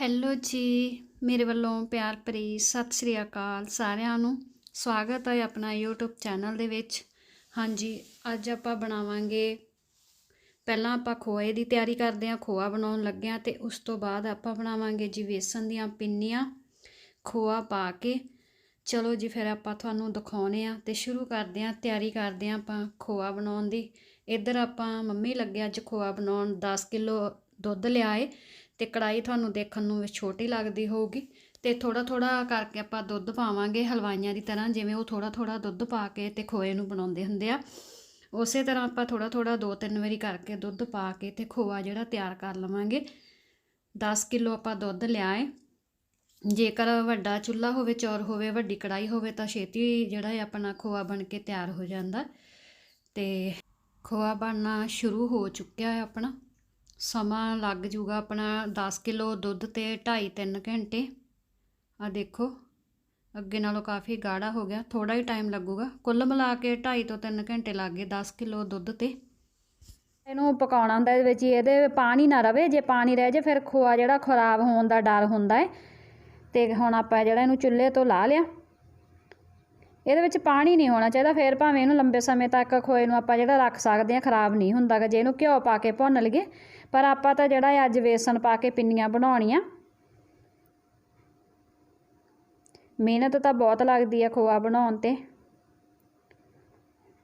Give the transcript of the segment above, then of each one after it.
Hello ਜੀ, ਮੇਰੇ ਵੱਲੋਂ ਪਿਆਰ ਭਰੀ ਸਤਿ ਸ੍ਰੀ ਅਕਾਲ ਸਾਰਿਆਂ ਨੂੰ। ਸਵਾਗਤ ਹੈ ਆਪਣਾ YouTube ਚੈਨਲ ਦੇ ਵਿੱਚ। ਹਾਂਜੀ, ਅੱਜ ਆਪਾਂ ਬਣਾਵਾਂਗੇ, ਪਹਿਲਾਂ ਆਪਾਂ ਖੋਏ ਦੀ ਤਿਆਰੀ ਕਰਦੇ ਹਾਂ, ਖੋਆ ਬਣਾਉਣ ਲੱਗੇ ਹਾਂ ਤੇ ਉਸ ਤੋਂ ਬਾਅਦ ਆਪਾਂ ਬਣਾਵਾਂਗੇ ਜੀ ਵੇਸਣ ਦੀਆਂ ਪਿੰਨੀਆਂ, ਖੋਆ ਪਾ ਕੇ। ਚਲੋ ਜੀ, ਫਿਰ ਆਪਾਂ ਤੁਹਾਨੂੰ ਦਿਖਾਉਨੇ ਆ ਤੇ ਸ਼ੁਰੂ ਕਰਦੇ ਹਾਂ, ਤਿਆਰੀ ਕਰਦੇ ਹਾਂ ਆਪਾਂ ਖੋਆ ਬਣਾਉਣ ਦੀ। ਇੱਧਰ ਆਪਾਂ, ਮੰਮੀ ਲੱਗੇ ਅੱਜ ਖੋਆ ਬਣਾਉਣ 10 ਕਿਲੋ ਦੁੱਧ ਲਿਆਏ। ਤੇ ਕੜਾਈ ਤੁਹਾਨੂੰ ਦੇਖਣ ਨੂੰ ਵੀ ਛੋਟੀ ਲੱਗਦੀ ਹੋਊਗੀ। ਤੇ ਥੋੜਾ ਥੋੜਾ ਕਰਕੇ ਆਪਾਂ ਦੁੱਧ ਪਾਵਾਂਗੇ ਹਲਵਾਈਆਂ ਦੀ ਤਰ੍ਹਾਂ, ਜਿਵੇਂ ਉਹ ਥੋੜਾ ਥੋੜਾ ਦੁੱਧ ਪਾ ਕੇ ਤੇ ਖੋਏ ਨੂੰ ਬਣਾਉਂਦੇ ਹੁੰਦੇ ਆ। ਉਸੇ ਤਰ੍ਹਾਂ ਆਪਾਂ ਥੋੜਾ ਥੋੜਾ ਦੋ ਤਿੰਨ ਵਾਰੀ ਕਰਕੇ ਦੁੱਧ ਪਾ ਕੇ ਤੇ ਖੋਆ ਜਿਹੜਾ ਤਿਆਰ ਕਰ ਲਵਾਂਗੇ। 10 ਕਿਲੋ ਆਪਾਂ ਦੁੱਧ ਲਿਆਏ। ਜੇਕਰ ਵੱਡਾ ਚੁੱਲ੍ਹਾ ਹੋਵੇ, ਚੌਰ ਹੋਵੇ, ਵੱਡੀ ਕੜਾਈ ਹੋਵੇ ਤਾਂ ਛੇਤੀ ਜਿਹੜਾ ਹੈ ਆਪਣਾ ਖੋਆ ਬਣ ਕੇ ਤਿਆਰ ਹੋ ਜਾਂਦਾ। ਤੇ ਖੋਆ ਬਣਨਾ ਸ਼ੁਰੂ ਹੋ ਚੁੱਕਿਆ ਹੈ ਆਪਣਾ। ਸਮਾਂ ਲੱਗ ਜੂਗਾ ਆਪਣਾ 10 ਕਿਲੋ ਦੁੱਧ ਤੇ 2.5 3 ਘੰਟੇ। ਆ ਦੇਖੋ, ਅੱਗੇ ਨਾਲੋਂ ਕਾਫੀ ਗਾੜਾ ਹੋ ਗਿਆ ਥੋੜਾ ਹੀ ਟਾਈਮ ਲੱਗੂਗਾ। ਕੁੱਲ ਮਿਲਾ ਕੇ 2.5 ਤੋਂ 3 ਘੰਟੇ ਲੱਗ ਗਏ 10 ਕਿਲੋ ਦੁੱਧ ਤੇ। ਇਹਨੂੰ ਪਕਾਉਣਾ ਹੁੰਦਾ ਇਹਦੇ ਵਿੱਚ ਇਹਦੇ ਪਾਣੀ ਨਾ ਰਵੇ, ਜੇ ਪਾਣੀ ਰਹਿ ਜੇ ਫਿਰ ਖੋਆ ਜਿਹੜਾ ਖਰਾਬ ਹੋਣ ਦਾ ਡਰ ਹੁੰਦਾ ਹੈ ਤੇ ਹੁਣ ਆਪਾਂ ਜਿਹੜਾ ਇਹਨੂੰ ਚੁੱਲ੍ਹੇ ਤੋਂ ਲਾ ਲਿਆ। ਇਹਦੇ ਵਿੱਚ ਪਾਣੀ ਨਹੀਂ ਹੋਣਾ ਚਾਹੀਦਾ, ਫਿਰ ਭਾਵੇਂ ਇਹਨੂੰ ਲੰਬੇ ਸਮੇਂ ਤੱਕ ਖੋਏ ਨੂੰ ਆਪਾਂ ਜਿਹੜਾ ਰੱਖ ਸਕਦੇ ਹਾਂ, ਖਰਾਬ ਨਹੀਂ ਹੁੰਦਾਗਾ ਜੇ ਇਹਨੂੰ ਘਿਓ ਪਾ ਕੇ ਭੁੰਨ ਲਈਏ, ਪਰ ਆਪਾਂ ਤਾਂ ਜਿਹੜਾ ਹੈ ਅੱਜ ਵੇਸਣ ਪਾ ਕੇ ਪਿੰਨੀਆਂ ਬਣਾਉਣੀਆਂ। ਮਿਹਨਤ ਤਾਂ ਬਹੁਤ ਲੱਗਦੀ ਆ ਖੋਆ ਬਣਾਉਣ ਤੇ।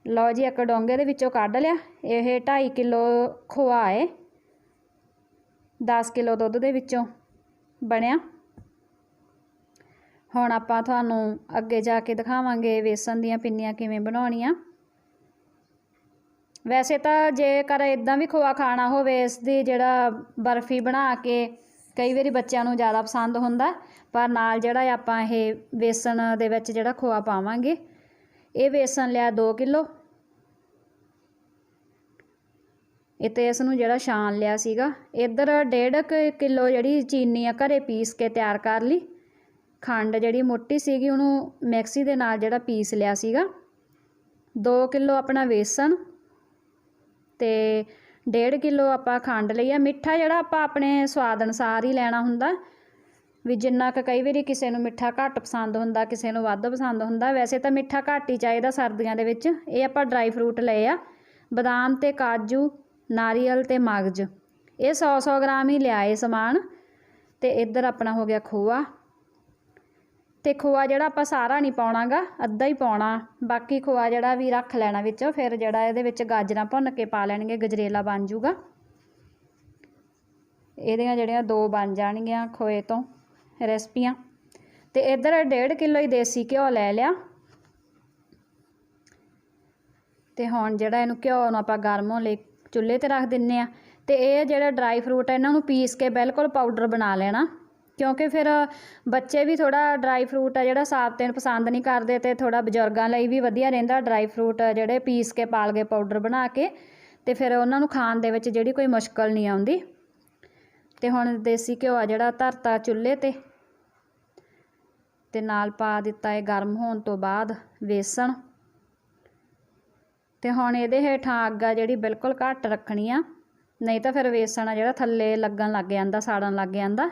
ਲਓ ਜੀ, ਇੱਕ ਡੋਂਗੇ ਦੇ ਵਿੱਚੋਂ ਕੱਢ ਲਿਆ। ਇਹ 2.5 ਕਿਲੋ ਖੋਆ ਹੈ 10 ਕਿਲੋ ਦੁੱਧ ਦੇ ਵਿੱਚੋਂ ਬਣਿਆ। ਹੁਣ ਆਪਾਂ ਤੁਹਾਨੂੰ ਅੱਗੇ ਜਾ ਕੇ ਦਿਖਾਵਾਂਗੇ ਵੇਸਣ ਦੀਆਂ ਪਿੰਨੀਆਂ ਕਿਵੇਂ ਬਣਾਉਣੀਆਂ। ਵੈਸੇ ਤਾਂ ਜੇਕਰ ਇਦਾਂ ਵੀ ਖੋਆ ਖਾਣਾ ਹੋਵੇ ਇਸ ਦੀ ਜਿਹੜਾ ਬਰਫੀ ਬਣਾ ਕੇ ਕਈ ਵਾਰੀ ਬੱਚਿਆਂ ਨੂੰ ਜ਼ਿਆਦਾ ਪਸੰਦ ਹੁੰਦਾ, ਪਰ ਨਾਲ ਜਿਹੜਾ ਆਪਾਂ ਇਹ ਵੇਸਣ ਦੇ ਵਿੱਚ ਜਿਹੜਾ ਖੋਆ ਪਾਵਾਂਗੇ, ਇਹ ਵੇਸਣ ਲਿਆ 2 ਕਿਲੋ। ਇਹ ਤੇ ਇਸ ਨੂੰ ਜਿਹੜਾ ਛਾਣ ਲਿਆ ਸੀਗਾ, ਇੱਧਰ 1.5 ਕਿਲੋ ਜਿਹੜੀ ਚੀਨੀ ਆ ਘਰੇ ਪੀਸ ਕੇ ਤਿਆਰ ਕਰ ਲਈ। ਖੰਡ ਜਿਹੜੀ ਮੋਟੀ ਸੀਗੀ, ਉਹਨੂੰ ਮਿਕਸੀ ਦੇ ਨਾਲ ਜਿਹੜਾ ਪੀਸ ਲਿਆ ਸੀਗਾ 2 ਕਿਲੋ ਆਪਣਾ ਵੇਸਣ ਤੇ 1.5 ਕਿਲੋ ਆਪਾਂ ਖੰਡ ਲਈ ਆ। ਮਿੱਠਾ ਜਿਹੜਾ ਆਪਾਂ ਆਪਣੇ ਸਵਾਦ ਅਨੁਸਾਰ ਹੀ ਲੈਣਾ ਹੁੰਦਾ, ਵੀ ਜਿੰਨਾ ਕੁ ਕਈ ਵਾਰੀ ਕਿਸੇ ਨੂੰ ਮਿੱਠਾ ਘੱਟ ਪਸੰਦ ਹੁੰਦਾ, ਕਿਸੇ ਨੂੰ ਵੱਧ ਪਸੰਦ ਹੁੰਦਾ, ਵੈਸੇ ਤਾਂ ਮਿੱਠਾ ਘੱਟ ਹੀ ਚਾਹੀਦਾ ਸਰਦੀਆਂ ਦੇ ਵਿੱਚ। ਇਹ ਆਪਾਂ ਡਰਾਈ ਫਰੂਟ ਲਏ ਆ, ਬਦਾਮ ਤੇ ਕਾਜੂ, ਨਾਰੀਅਲ ਤੇ ਮਗਜ। ਇਹ 100 100 ਗ੍ਰਾਮ ਹੀ ਲਿਆਏ ਸਮਾਨ ਤੇ ਇੱਧਰ ਆਪਣਾ ਹੋ ਗਿਆ ਖੋਆ। ਤੇ ਖੋਆ ਜਿਹੜਾ ਆਪਾਂ ਸਾਰਾ ਨਹੀਂ ਪਾਉਣਾਗਾ, ਅੱਧਾ ਹੀ ਪਾਉਣਾ। ਬਾਕੀ ਖੋਆ ਜਿਹੜਾ ਵੀ ਰੱਖ ਲੈਣਾ ਵਿੱਚ, ਫਿਰ ਜਿਹੜਾ ਇਹਦੇ ਵਿੱਚ ਗਾਜਰਾਂ ਭੁੰਨ ਕੇ ਪਾ ਲੈਣਗੇ, ਗਜਰੇਲਾ ਬਣ ਜੂਗਾ ਇਹਦੀਆਂ ਜਿਹੜੀਆਂ ਦੋ ਬਣ ਜਾਣਗੀਆਂ ਖੋਏ ਤੋਂ ਰੈਸਪੀਆਂ। ਤੇ ਇੱਧਰ 1.5 ਕਿਲੋ ਹੀ ਦੇਸੀ ਘਿਓ ਲੈ ਲਿਆ। ਤੇ ਹੁਣ ਜਿਹੜਾ ਇਹਨੂੰ ਘਿਓ ਨੂੰ ਆਪਾਂ ਗਰਮ ਹੋਣ ਲਈ ਚੁੱਲ੍ਹੇ ਤੇ ਰੱਖ ਦਿੰਨੇ ਆ। ਤੇ ਇਹ ਜਿਹੜਾ ਡਰਾਈ ਫਰੂਟ ਹੈ ਇਹਨਾਂ ਨੂੰ ਪੀਸ ਕੇ ਬਿਲਕੁਲ ਪਾਊਡਰ ਬਣਾ ਲੈਣਾ। ਕਿਉਂਕਿ ਫਿਰ ਬੱਚੇ ਵੀ ਥੋੜਾ ਡਰਾਈ ਫਰੂਟ ਆ, ਜਿਹੜਾ ਸਾਫ਼ ਤੇਨ ਪਸੰਦ ਨਹੀਂ ਕਰਦੇ ਤੇ ਥੋੜਾ ਬਜ਼ੁਰਗਾਂ ਲਈ ਵੀ ਵਧੀਆ ਰਹਿੰਦਾ ਡਰਾਈ ਫਰੂਟ ਜਿਹੜੇ ਪੀਸ ਕੇ, ਪਾਲ ਕੇ ਪਾਊਡਰ ਬਣਾ ਕੇ ਤੇ ਫਿਰ ਉਹਨਾਂ ਨੂੰ ਖਾਣ ਦੇ ਵਿੱਚ ਜਿਹੜੀ ਕੋਈ ਮੁਸ਼ਕਲ ਨਹੀਂ ਆਉਂਦੀ। ਤੇ ਹੁਣ ਦੇਸੀ ਘਿਓ ਆ ਜਿਹੜਾ ਧਰਤਾ ਚੁੱਲ੍ਹੇ ਤੇ ਤੇ ਨਾਲ ਪਾ ਦਿੱਤਾ ਹੈ ਗਰਮ ਹੋਣ ਤੋਂ ਬਾਅਦ ਵੇਸਣ। ਤੇ ਹੁਣ ਇਹਦੇ ਹੇਠਾਂ ਅੱਗ ਆ ਜਿਹੜੀ ਬਿਲਕੁਲ ਘੱਟ ਰੱਖਣੀ ਆ, ਨਹੀਂ ਤਾਂ ਫਿਰ ਵੇਸਣ ਆ ਜਿਹੜਾ ਥੱਲੇ ਲੱਗਣ ਲੱਗ ਜਾਂਦਾ, ਸਾੜਨ ਲੱਗ ਜਾਂਦਾ।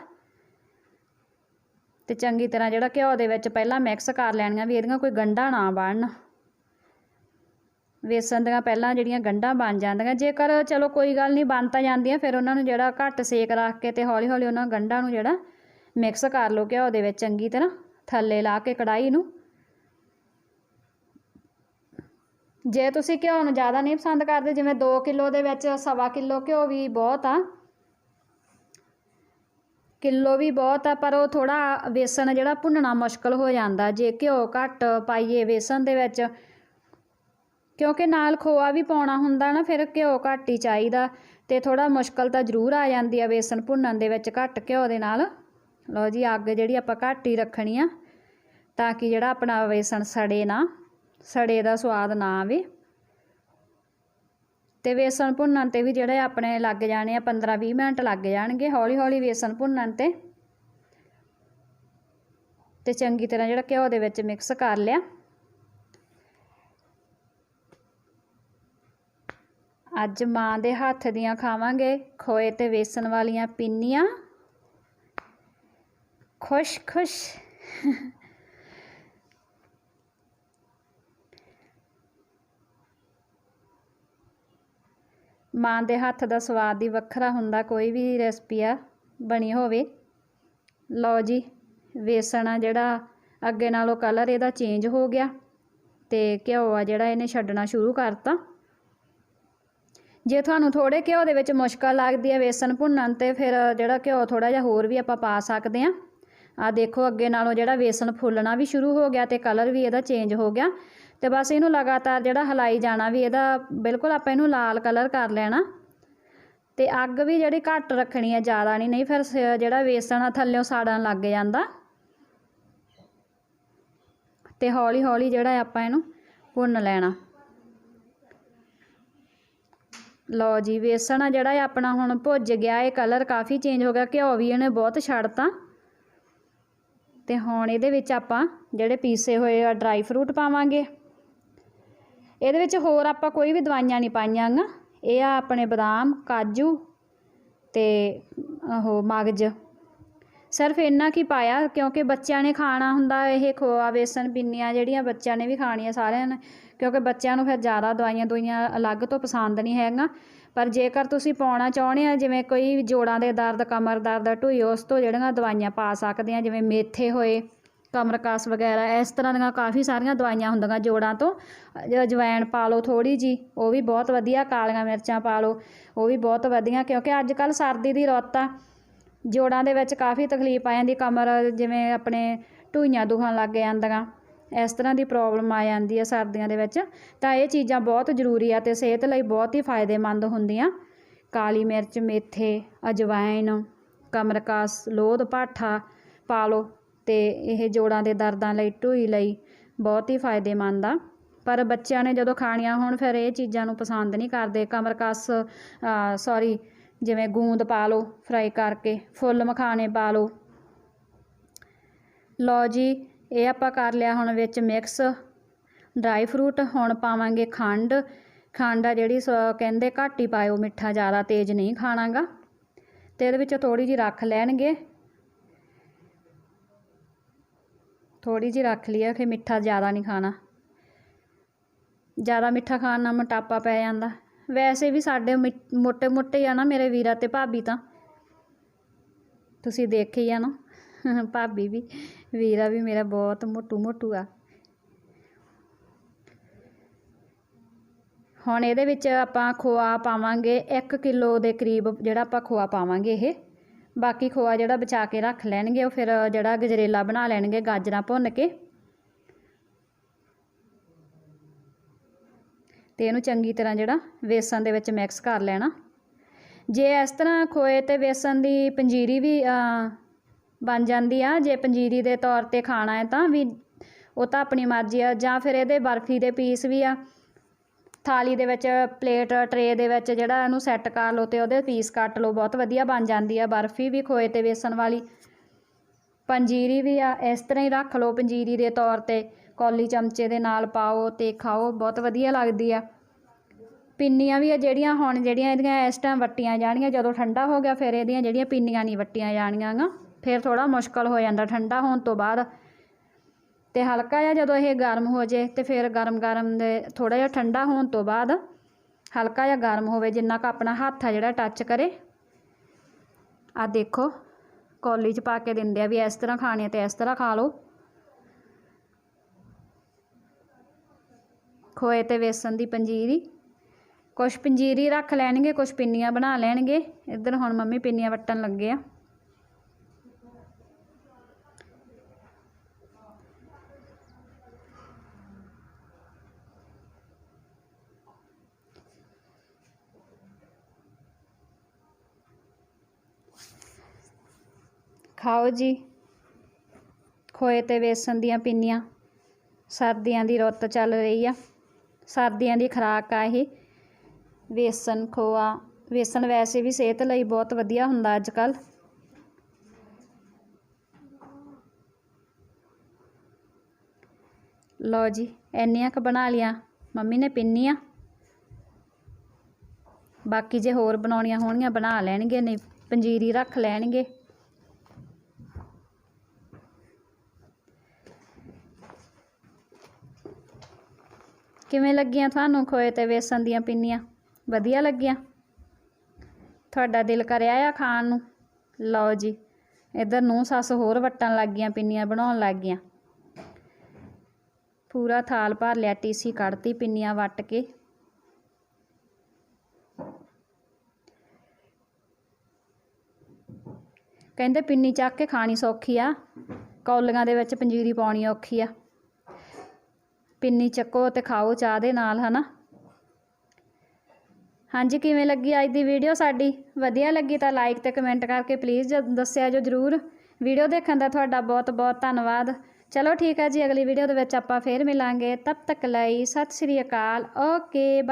ਤੇ ਚੰਗੀ ਤਰ੍ਹਾਂ ਜਿਹੜਾ ਘਿਓ ਦੇ ਵਿੱਚ ਪਹਿਲਾਂ ਮਿਕਸ ਕਰ ਲੈਣੀਆਂ ਵੀ ਇਹਦੀਆਂ ਕੋਈ ਗੰਢਾਂ ਨਾ ਬਣਨ। ਵੇਸਣ ਦੀਆਂ ਪਹਿਲਾਂ ਜਿਹੜੀਆਂ ਗੰਢਾਂ ਬਣ ਜਾਂਦੀਆਂ। ਜੇਕਰ ਚਲੋ ਕੋਈ ਗੱਲ ਨਹੀਂ, ਬਣ ਤਾਂ ਜਾਂਦੀਆਂ, ਫਿਰ ਉਹਨਾਂ ਨੂੰ ਜਿਹੜਾ ਘੱਟ ਸੇਕ ਰੱਖ ਕੇ ਤੇ ਹੌਲੀ ਹੌਲੀ ਉਹਨਾਂ ਗੰਢਾਂ ਨੂੰ ਜਿਹੜਾ ਮਿਕਸ ਕਰ ਲਓ ਘਿਓ ਦੇ ਵਿੱਚ ਚੰਗੀ ਤਰ੍ਹਾਂ, ਥੱਲੇ ਲਾ ਕੇ ਕੜਾਈ ਨੂੰ। ਜੇ ਤੁਸੀਂ ਘਿਓ ਨੂੰ ਜ਼ਿਆਦਾ ਨਹੀਂ ਪਸੰਦ ਕਰਦੇ, ਜਿਵੇਂ 2 ਕਿਲੋ ਦੇ ਵਿੱਚ ਸਵਾ ਕਿਲੋ ਘਿਓ ਵੀ ਬਹੁਤ ਆ ਕਿਲੋ ਵੀ ਬਹੁਤ ਆ, ਪਰ ਉਹ ਥੋੜਾ ਵੇਸਣ ਜਿਹੜਾ ਭੁੰਨਣਾ ਮੁਸ਼ਕਲ ਹੋ ਜਾਂਦਾ। ਜੇ ਘਿਓ ਘੱਟ ਪਾਈਏ ਵੇਸਣ ਦੇ ਵਿੱਚ, ਕਿਉਂਕਿ ਨਾਲ ਖੋਆ ਵੀ ਪਾਉਣਾ ਹੁੰਦਾ ਨਾ, ਫਿਰ ਘਿਓ ਘੱਟ ਹੀ ਚਾਹੀਦਾ ਤੇ ਥੋੜਾ ਮੁਸ਼ਕਲ ਤਾਂ ਜ਼ਰੂਰ ਆ ਜਾਂਦੀ ਆ ਵੇਸਣ ਭੁੰਨਣ ਦੇ ਵਿੱਚ ਘੱਟ ਘਿਓ ਦੇ ਨਾਲ। ਲਓ ਜੀ, ਅੱਗ ਜਿਹੜੀ ਆਪਾਂ ਘੱਟ ਹੀ ਰੱਖਣੀ ਆ, ਤਾਂ ਕਿ ਜਿਹੜਾ ਆਪਣਾ ਵੇਸਣ ਸੜੇ ਨਾ, ਸੜੇ ਦਾ ਸਵਾਦ ਨਾ ਆਵੇ। ਤੇ ਵੇਸਣ ਭੁੰਨਣ ਤੇ ਵੀ ਜਿਹੜੇ ਆਪਣੇ ਲੱਗ ਜਾਣੇ ਆ 15-20 ਮਿੰਟ ਲੱਗ ਜਾਣਗੇ ਹੌਲੀ ਹੌਲੀ ਵੇਸਣ ਭੁੰਨਣ ਤੇ। ਤੇ ਚੰਗੀ ਤਰ੍ਹਾਂ ਜਿਹੜਾ ਘਿਓ ਦੇ ਵਿੱਚ ਮਿਕਸ ਕਰ ਲਿਆ। ਅੱਜ ਮਾਂ ਦੇ ਹੱਥ ਦੀਆਂ ਖਾਵਾਂਗੇ ਖੋਏ ਤੇ ਵੇਸਣ ਵਾਲੀਆਂ ਪਿੰਨੀਆਂ। ਖੁਸ਼ ਖੁਸ਼ ਮਾਂ ਦੇ ਹੱਥ ਦਾ ਸਵਾਦ ਹੀ ਵੱਖਰਾ ਹੁੰਦਾ, ਕੋਈ ਵੀ ਰੈਸਪੀ ਆ, ਬਣੀ ਹੋਵੇ। ਲਓ ਜੀ, ਵੇਸਣ ਆ ਜਿਹੜਾ, ਅੱਗੇ ਨਾਲੋਂ ਕਲਰ ਇਹਦਾ ਚੇਂਜ ਹੋ ਗਿਆ ਤੇ ਘਿਓ ਆ ਜਿਹੜਾ ਇਹਨੇ ਛੱਡਣਾ ਸ਼ੁਰੂ ਕਰਤਾ। ਜੇ ਤੁਹਾਨੂੰ ਥੋੜੇ ਘਿਓ ਦੇ ਵਿੱਚ ਮੁਸ਼ਕਲ ਲੱਗਦੀ ਹੈ ਵੇਸਣ ਭੁੰਨਣ ਤੇ ਫਿਰ ਜਿਹੜਾ ਘਿਓ ਥੋੜਾ ਜਿਹਾ ਹੋਰ ਵੀ ਆਪਾਂ ਪਾ ਸਕਦੇ ਆ ਆ ਦੇਖੋ, ਅੱਗੇ ਨਾਲੋਂ ਜਿਹੜਾ ਵੇਸਣ ਫੁੱਲਣਾ ਵੀ ਸ਼ੁਰੂ ਹੋ ਗਿਆ ਤੇ ਕਲਰ ਵੀ ਇਹਦਾ ਚੇਂਜ ਹੋ ਗਿਆ। ਤੇ ਬਸ ਇਹਨੂੰ ਲਗਾਤਾਰ ਜਿਹੜਾ ਹਲਾਈ ਜਾਣਾ ਵੀ ਇਹਦਾ ਬਿਲਕੁਲ ਆਪਾਂ ਇਹਨੂੰ ਲਾਲ ਕਲਰ ਕਰ ਲੈਣਾ। ਤੇ ਅੱਗ ਵੀ ਜਿਹੜੀ ਘੱਟ ਰੱਖਣੀ ਹੈ ਜ਼ਿਆਦਾ ਨਹੀਂ ਨਹੀਂ ਫਿਰ ਸ- ਜਿਹੜਾ ਵੇਸਣ ਆ ਥੱਲਿਓਂ ਸਾੜਨ ਲੱਗ ਜਾਂਦਾ। ਤੇ ਹੌਲੀ ਹੌਲੀ ਜਿਹੜਾ ਆਪਾਂ ਇਹਨੂੰ ਭੁੰਨ ਲੈਣਾ। ਲਓ ਜੀ, ਵੇਸਣ ਆ ਜਿਹੜਾ ਇਹ ਆਪਣਾ ਹੁਣ ਭੁੱਜ ਗਿਆ, ਇਹ ਕਲਰ ਕਾਫੀ ਚੇਂਜ ਹੋ ਗਿਆ, ਘਿਓ ਵੀ ਇਹਨੇ ਬਹੁਤ ਛੱਡਤਾ। ਤੇ ਹੁਣ ਇਹਦੇ ਵਿੱਚ ਆਪਾਂ ਜਿਹੜੇ ਪੀਸੇ ਹੋਏ ਆ ਡਰਾਈ ਫਰੂਟ ਪਾਵਾਂਗੇ। ਇਹਦੇ ਵਿੱਚ ਹੋਰ ਆਪਾਂ ਕੋਈ ਵੀ ਦਵਾਈਆਂ ਨਹੀਂ ਪਾਈਆਂ ਗਾ। ਇਹ ਆ ਆਪਣੇ ਬਦਾਮ, ਕਾਜੂ ਤੇ ਉਹ ਮਗਜ। ਸਿਰਫ ਇੰਨਾ ਕੀ ਪਾਇਆ ਕਿਉਂਕਿ ਬੱਚਿਆਂ ਨੇ ਖਾਣਾ ਹੁੰਦਾ ਇਹ ਖੋਆ, ਵੇਸਣ, ਪਿੰਨੀਆਂ ਜਿਹੜੀਆਂ ਬੱਚਿਆਂ ਨੇ ਵੀ ਖਾਣੀਆਂ ਸਾਰਿਆਂ ਨੇ। ਕਿਉਂਕਿ ਬੱਚਿਆਂ ਨੂੰ ਫਿਰ ਜ਼ਿਆਦਾ ਦਵਾਈਆਂ ਦੁਈਆਂ ਅਲੱਗ ਤੋਂ ਪਸੰਦ ਨਹੀਂ ਹੈਗਾ ਪਰ ਜੇਕਰ ਤੁਸੀਂ ਪਾਉਣਾ ਚਾਹੁੰਦੇ ਆ, ਜਿਵੇਂ ਕੋਈ ਜੋੜਾਂ ਦੇ ਦਰਦ, ਕਮਰ ਦਰਦ, ਢੂਈ ਉਸ ਤੋਂ ਜਿਹੜੀਆਂ ਦਵਾਈਆਂ ਪਾ ਸਕਦੇ ਆ, ਜਿਵੇਂ ਮੇਥੇ ਹੋਏ ਕਮਰਕਸ ਵਗੈਰਾ, ਇਸ ਤਰ੍ਹਾਂ ਦੀਆਂ ਕਾਫੀ ਸਾਰੀਆਂ ਦਵਾਈਆਂ ਹੁੰਦੀਆਂ ਜੋੜਾਂ ਤੋਂ। ਅ- ਅਜਵਾਇਣ ਪਾ ਲਓ ਥੋੜੀ ਜੀ ਉਹ ਵੀ ਬਹੁਤ ਵਧੀਆ, ਕਾਲੀਆਂ ਮਿਰਚਾਂ ਪਾ ਲਓ, ਉਹ ਵੀ ਬਹੁਤ ਵਧੀਆ, ਕਿਉਂਕਿ ਅੱਜ ਕੱਲ ਸਰਦੀ ਦੀ ਰੁੱਤ ਆ। ਜੋੜਾਂ ਦੇ ਵਿੱਚ ਕਾਫੀ ਤਕਲੀਫ ਆ ਜਾਂਦੀ, ਕਮਰ ਜਿਵੇਂ ਆਪਣੇ ਢੂਈਆਂ ਦੁਖਣ ਲੱਗ ਜਾਂਦੀਆਂ, ਇਸ ਤਰ੍ਹਾਂ ਦੀ ਪ੍ਰੋਬਲਮ ਆ ਜਾਂਦੀ ਆ ਸਰਦੀਆਂ ਦੇ ਵਿੱਚ। ਤਾਂ ਇਹ ਚੀਜ਼ਾਂ ਬਹੁਤ ਜ਼ਰੂਰੀ ਆ ਤੇ ਸਿਹਤ ਲਈ ਬਹੁਤ ਹੀ ਫਾਇਦੇਮੰਦ ਹੁੰਦੀਆਂ। ਕਾਲੀ ਮਿਰਚ, ਮੇਥੇ, ਅਜਵਾਇਣ ਕਮਰਕਸ ਲੋਧ ਪਾਠਾ ਪਾ ਲਓ। ਅਤੇ ਇਹ ਜੋੜਾਂ ਦੇ ਦਰਦਾਂ ਲਈ, ਢੂਈ ਲਈ ਬਹੁਤ ਹੀ ਫਾਇਦੇਮੰਦ ਆ। ਪਰ ਬੱਚਿਆਂ ਨੇ ਜਦੋਂ ਖਾਣੀਆਂ ਹੋਣ, ਫਿਰ ਇਹ ਚੀਜ਼ਾਂ ਨੂੰ ਪਸੰਦ ਨਹੀਂ ਕਰਦੇ। ਕਮਰਕਸ ਸੌਰੀ ਜਿਵੇਂ ਗੂੰਦ ਪਾ ਲਓ ਫਰਾਈ ਕਰਕੇ, ਫੁੱਲ ਮਖਾਣੇ ਪਾ ਲਓ। ਲਓ ਜੀ, ਇਹ ਆਪਾਂ ਕਰ ਲਿਆ ਹੁਣ ਵਿੱਚ ਮਿਕਸ ਡਰਾਈ ਫਰੂਟ ਹੁਣ ਪਾਵਾਂਗੇ ਖੰਡ। ਖੰਡ ਆ ਜਿਹੜੀ ਸ- ਕਹਿੰਦੇ ਘੱਟ ਹੀ ਪਾਇਓ, ਮਿੱਠਾ ਜ਼ਿਆਦਾ ਤੇਜ਼ ਨਹੀਂ ਖਾਣਾਗਾ। ਤੇ ਇਹਦੇ ਵਿੱਚ ਥੋੜੀ ਜਿਹੀ ਰੱਖ ਲੈਣਗੇ। ਥੋੜੀ ਜੀ ਰੱਖ ਲਈ ਆ ਕਿ ਮਿੱਠਾ ਜ਼ਿਆਦਾ ਨਹੀਂ ਖਾਣਾ। ਜ਼ਿਆਦਾ ਮਿੱਠਾ ਖਾਣ ਨਾਲ ਮੋਟਾਪਾ ਪੈ ਜਾਂਦਾ। ਵੈਸੇ ਵੀ ਸਾਡੇ ਮੋਟੇ-ਮੋਟੇ ਆ ਨਾ ਮੇਰੇ ਵੀਰਾ ਤੇ ਭਾਬੀ ਤਾਂ। ਤੁਸੀਂ ਦੇਖੇ ਹੀ ਆ ਨਾ, ਭਾਬੀ ਵੀ, ਵੀਰਾ ਵੀ ਮੇਰਾ ਬਹੁਤ ਮੋਟੂ-ਮੋਟੂ ਆ। ਹੁਣ ਇਹਦੇ ਵਿੱਚ ਆਪਾਂ ਖੋਆ ਪਾਵਾਂਗੇ 1 ਕਿਲੋ ਦੇ ਕਰੀਬ, ਜਿਹੜਾ ਆਪਾਂ ਖੋਆ ਪਾਵਾਂਗੇ ਇਹ। ਬਾਕੀ ਖੋਆ ਜਿਹੜਾ ਬਚਾ ਕੇ ਰੱਖ ਲੈਣਗੇ, ਉਹ ਫਿਰ ਜਿਹੜਾ ਗਜਰੇਲਾ ਬਣਾ ਲੈਣਗੇ, ਗਾਜਰਾਂ ਭੁੰਨ ਕੇ। ਤੇ ਇਹਨੂੰ ਚੰਗੀ ਤਰ੍ਹਾਂ ਜਿਹੜਾ ਵੇਸਣ ਦੇ ਵਿੱਚ ਮਿਕਸ ਕਰ ਲੈਣਾ। ਜੇ ਇਸ ਤਰ੍ਹਾਂ ਖੋਏ ਤੇ ਵੇਸਣ ਦੀ ਪੰਜੀਰੀ ਵੀ ਬਣ ਜਾਂਦੀ ਆ। ਜੇ ਪੰਜੀਰੀ ਦੇ ਤੌਰ ਤੇ ਖਾਣਾ ਹੈ ਤਾਂ ਵੀ ਉਹ ਤਾਂ ਆਪਣੀ ਮਰਜ਼ੀ ਆ। ਜਾਂ ਫਿਰ ਇਹਦੇ ਬਰਫੀ ਦੇ ਪੀਸ ਵੀ ਆ। ਥਾਲੀ ਦੇ ਵਿੱਚ ਪਲੇਟ, ਟਰੇ ਦੇ ਵਿੱਚ ਜਿਹੜਾ ਇਹਨੂੰ ਸੈੱਟ ਕਰ ਲਓ ਤੇ ਉਹਦੇ ਪੀਸ ਕੱਟ ਲਓ, ਬਹੁਤ ਵਧੀਆ ਬਣ ਜਾਂਦੀ ਆ, ਬਰਫੀ ਵੀ ਖੋਏ ਤੇ ਵੇਸਣ ਵਾਲੀ। ਪੰਜੀਰੀ ਵੀ ਆ, ਇਸ ਤਰ੍ਹਾਂ ਹੀ ਰੱਖ ਲਓ ਪੰਜੀਰੀ ਦੇ ਤੌਰ ਤੇ, ਕੌਲੀ ਚਮਚੇ ਦੇ ਨਾਲ ਪਾਓ ਤੇ ਖਾਓ, ਬਹੁਤ ਵਧੀਆ ਲੱਗਦੀ ਆ। ਪਿੰਨੀਆਂ ਵੀ ਆ ਜਿਹੜੀਆਂ ਹੁਣ, ਜਿਹੜੀਆਂ ਇਹਦੀਆਂ ਇਸ ਟਾਈਮ ਵੱਟੀਆਂ ਜਾਣੀਆਂ ਜਦੋਂ ਠੰਡਾ ਹੋ ਗਿਆ ਫਿਰ ਇਹਦੀਆਂ ਜਿਹੜੀਆਂ ਪਿੰਨੀਆਂ ਨਹੀਂ ਵੱਟੀਆਂ ਜਾਣੀਆਂ ਗਾ, ਫਿਰ ਥੋੜਾ ਮੁਸ਼ਕਲ ਹੋ ਜਾਂਦਾ, ਠੰਡਾ ਹੋਣ ਤੋਂ ਬਾਅਦ। ਤੇ ਹਲਕਾ ਜਿਹਾ ਜਦੋਂ ਇਹ ਗਰਮ ਹੋ ਜੇ ਤੇ ਫਿਰ ਗਰਮ ਗਰਮ ਦੇ ਥੋੜਾ ਜਿਹਾ ਠੰਡਾ ਹੋਣ ਤੋਂ ਬਾਅਦ ਹਲਕਾ ਜਿਹਾ ਗਰਮ ਹੋਵੇ, ਜਿੰਨਾ ਕੁ ਆਪਣਾ ਹੱਥ ਆ ਜਿਹੜਾ ਟੱਚ ਕਰੇ। ਆ ਦੇਖੋ, ਕੌਲੀ 'ਚ ਪਾ ਕੇ ਦਿੰਦੇ ਆ ਵੀ ਇਸ ਤਰ੍ਹਾਂ ਖਾਣੇ ਤੇ ਇਸ ਤਰ੍ਹਾਂ ਖਾ ਲਓ। ਖੋਏ ਤੇ ਵੇਸਣ ਦੀ ਪੰਜੀਰੀ। ਕੁਛ ਪੰਜੀਰੀ ਰੱਖ ਲੈਣਗੇ, ਕੁਛ ਪਿੰਨੀਆਂ ਬਣਾ ਲੈਣਗੇ। ਇੱਧਰ ਹੁਣ ਮੰਮੀ ਪਿੰਨੀਆਂ ਵੱਟਣ ਲੱਗੇ ਆ। ਖਾਓ ਜੀ। ਖੋਏ ਤੇ ਵੇਸਣ ਦੀਆਂ ਪਿੰਨੀਆਂ। ਸਰਦੀਆਂ ਦੀ ਰੁੱਤ ਚੱਲ ਰਹੀ ਆ। ਸਰਦੀਆਂ ਦੀ ਖੁਰਾਕ ਆ ਇਹ। ਵੇਸਣ ਖੋਆ। ਵੇਸਣ ਵੈਸੇ ਵੀ ਸਿਹਤ ਲਈ ਬਹੁਤ ਵਧੀਆ ਹੁੰਦਾ ਅੱਜ ਕੱਲ ਲਓ ਜੀ, ਇੰਨੀਆਂ ਕੁ ਬਣਾ ਲਿਆ। ਮੰਮੀ ਨੇ ਪਿੰਨੀਆਂ। ਬਾਕੀ ਜੇ ਹੋਰ ਬਣਾਉਣੀਆਂ ਹੋਣਗੀਆਂ, ਬਣਾ ਲੈਣਗੇ, ਨਹੀਂ, ਪੰਜੀਰੀ ਰੱਖ ਲੈਣਗੇ। ਕਿਵੇਂ ਲੱਗੀਆਂ ਤੁਹਾਨੂੰ ਖੋਏ ਤੇ ਵੇਸਣ ਦੀਆਂ ਪਿੰਨੀਆਂ? ਵਧੀਆ ਲੱਗੀਆਂ? ਤੁਹਾਡਾ ਦਿਲ ਕਰਿਆ ਆ ਖਾਣ ਨੂੰ? ਲਓ ਜੀ, ਇੱਧਰ ਨੂੰ ਸੱਸ ਹੋਰ ਵਟਣ ਲੱਗ ਗਈਆਂ ਪਿੰਨੀਆਂ ਬਣਾਉਣ ਲੱਗ ਗਈਆਂ ਪੂਰਾ ਥਾਲ ਭਰ ਲਿਆ, ਟੀਸੀ ਕੱਢਤੀ, ਪਿੰਨੀਆਂ ਵੱਟ ਕੇ। ਕਹਿੰਦੇ ਪਿੰਨੀ ਚੱਕ ਕੇ ਖਾਣੀ ਸੌਖੀ ਆ, ਕੌਲੀਆਂ ਦੇ ਵਿੱਚ ਪੰਜੀਰੀ ਪਾਉਣੀ ਔਖੀ ਆ। ਪਿੰਨੀ ਚੱਕੋ ਤੇ ਖਾਓ ਚਾਹ ਦੇ ਨਾਲ, ਹਨਾ? ਹਾਂਜੀ, ਕਿਵੇਂ ਲੱਗੀ ਅੱਜ ਦੀ ਵੀਡੀਓ ਸਾਡੀ? ਵਧੀਆ ਲੱਗੀ ਤਾਂ ਲਾਈਕ ਤੇ ਕਮੈਂਟ ਕਰਕੇ ਪਲੀਜ਼ ਦੱਸਿਆ ਜੋ ਜਰੂਰ। ਵੀਡੀਓ ਦੇਖਣ ਦਾ ਤੁਹਾਡਾ ਬਹੁਤ ਬਹੁਤ ਧੰਨਵਾਦ। ਚਲੋ ਠੀਕ ਹੈ ਜੀ, ਅਗਲੀ ਵੀਡੀਓ ਦੇ ਵਿੱਚ ਆਪਾਂ ਫੇਰ ਮਿਲਾਂਗੇ। ਤਬ ਤੱਕ ਲਈ ਸਤਿ ਸ਼੍ਰੀ ਅਕਾਲ। Okay bye